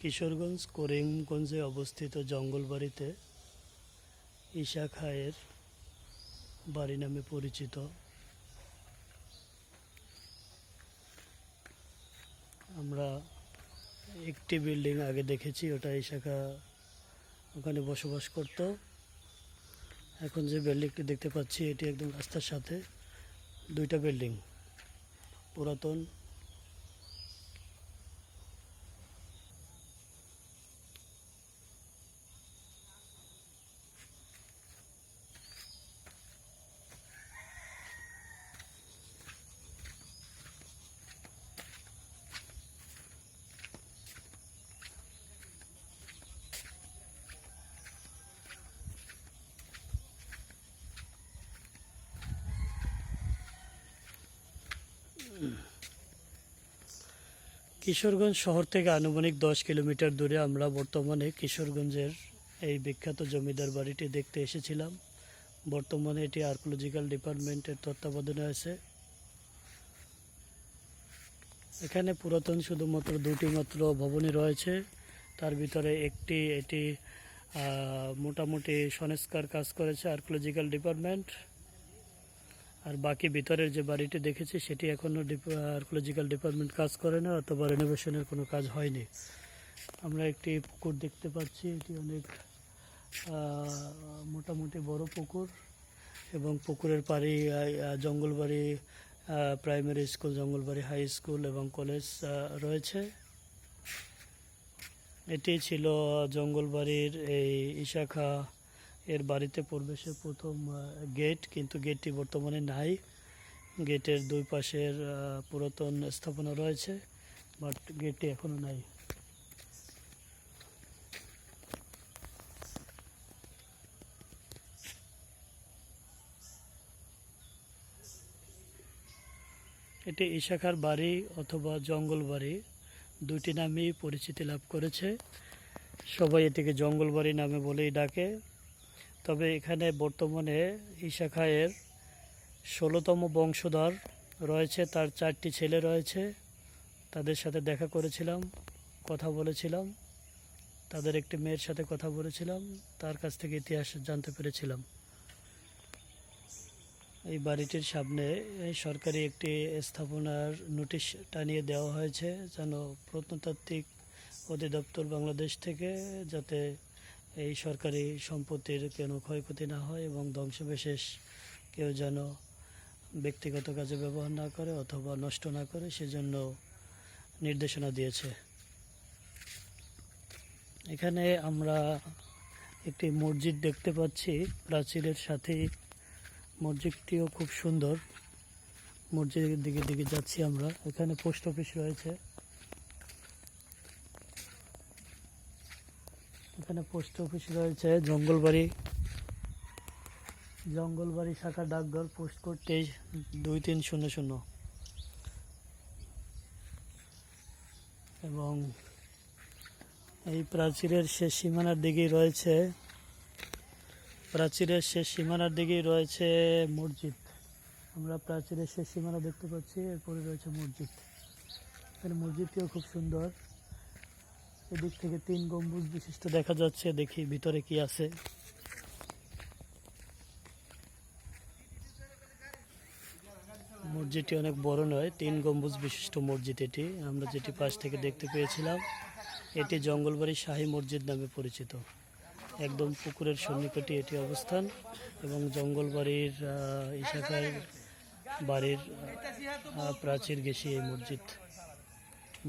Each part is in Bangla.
কিশোরগঞ্জ, করিমগঞ্জে অবস্থিত জঙ্গলবাড়িতে ঈশা খায়ের বাড়ি নামে পরিচিত। আমরা একটি বিল্ডিং আগে দেখেছি, ওটা ঈশাখা ওখানে বসবাস করত। এখন যে বিল্ডিংটি দেখতে পাচ্ছি, এটি একদম রাস্তার সাথে দুইটা বিল্ডিং, পুরাতন কিশোরগঞ্জ শহর থেকে আনুমানিক দশ কিলোমিটার দূরে আমরা বর্তমানে কিশোরগঞ্জের এই বিখ্যাত জমিদার বাড়িটি দেখতে এসেছিলাম। বর্তমানে এটি আর্কোলজিক্যাল ডিপার্টমেন্টের তত্ত্বাবধানে আছে। এখানে পুরাতন শুধুমাত্র দুটি মাত্র ভবনই রয়েছে। তার ভিতরে একটি, এটি মোটামুটি সংস্কার কাজ করেছে আর্কোলজিক্যাল ডিপার্টমেন্ট। আর বাকি ভিতরের যে বাড়িটি দেখেছি, সেটি এখনও আর্কোলজিক্যাল ডিপার্টমেন্ট কাজ করে না, অথবা রেনোভেশনের কোনো কাজ হয়নি। আমরা একটি পুকুর দেখতে পাচ্ছি, এটি অনেক মোটামুটি বড় পুকুর এবং পুকুরের পাড়ে Jangalbari primary school Jangalbari high school এবং কলেজ রয়েছে। এটি ছিল জঙ্গলবাড়ির এই ইশাখা এর বাড়িতে প্রবেশের প্রথম গেট কিন্তু গেটটি বর্তমানে নাই। গেটের দুই পাশের পুরাতন স্থাপনা রয়েছে বাট গেটটি এখনও নাই। এটি ইশাখার বাড়ি অথবা জঙ্গল বাড়ি দুটি নামেই পরিচিতি লাভ করেছে। সবাই এটিকে জঙ্গল বাড়ি নামে বলেই ডাকে। তবে এখানে বর্তমানে ঈশা খায়ের ষোলোতম বংশধর রয়েছে, তার চারটি ছেলে রয়েছে। তাদের সাথে দেখা করেছিলাম, কথা বলেছিলাম। তাদের একটি মেয়ের সাথে কথা বলেছিলাম, তার কাছ থেকে ইতিহাস জানতে পেরেছিলাম। এই বাড়িটির সামনে এই সরকারি একটি স্থাপনার নোটিশ টানিয়ে দেওয়া হয়েছে, যেন প্রত্নতাত্ত্বিক অধিদপ্তর বাংলাদেশ থেকে যাতে এই সরকারি সম্পত্তির কোনো ক্ষয়ক্ষতি না হয় এবং ধ্বংসবিশেষ কেউ যেন ব্যক্তিগত কাজে ব্যবহার না করে অথবা নষ্ট না করে সেজন্য নির্দেশনা দিয়েছে। এখানে আমরা একটি মসজিদ দেখতে পাচ্ছি। প্রাচীরের সাথে মসজিদটিও খুব সুন্দর। মসজিদের দিকে দিকে যাচ্ছি আমরা। এখানে পোস্ট অফিস রয়েছে। এখানে পোস্ট অফিস রয়েছে, জঙ্গলবাড়ি। জঙ্গলবাড়ি শাখা ডাকঘর পোস্ট কোড তেইশ দুই তিন শূন্য শূন্য। এবং এই প্রাচীরের শেষ সীমানার দিকেই রয়েছে, প্রাচীরের শেষ সীমানার দিকেই রয়েছে মসজিদ। আমরা প্রাচীরের শেষ সীমানা দেখতে পাচ্ছি, এরপরে রয়েছে মসজিদ। এখানে মসজিদটিও খুব সুন্দর। এদিক থেকে তিন গম্বুজ বিশিষ্ট দেখা যাচ্ছে, দেখি ভিতরে কি আছে। মসজিদটি অনেক বড় নয়, তিন গম্বুজ বিশিষ্ট মসজিদ এটি। আমরা যেটি পাশ থেকে দেখতে পেয়েছিলাম, এটি জঙ্গলবাড়ি শাহী মসজিদ নামে পরিচিত। একদম পুকুরের সন্নিকটে এটি অবস্থান এবং জঙ্গলবাড়ির ইশাখায় বাড়ির প্রাচীর গেছি এই মসজিদ।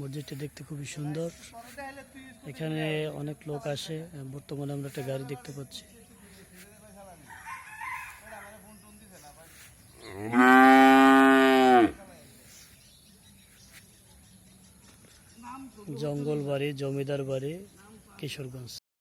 মসজিদটি দেখতে খুবই সুন্দর। এখানে অনেক লোক আসে, বর্তমানে আমরা একটা গাড়ি দেখতে পাচ্ছি। জঙ্গল বাড়ি, জমিদার বাড়ি, কিশোরগঞ্জ।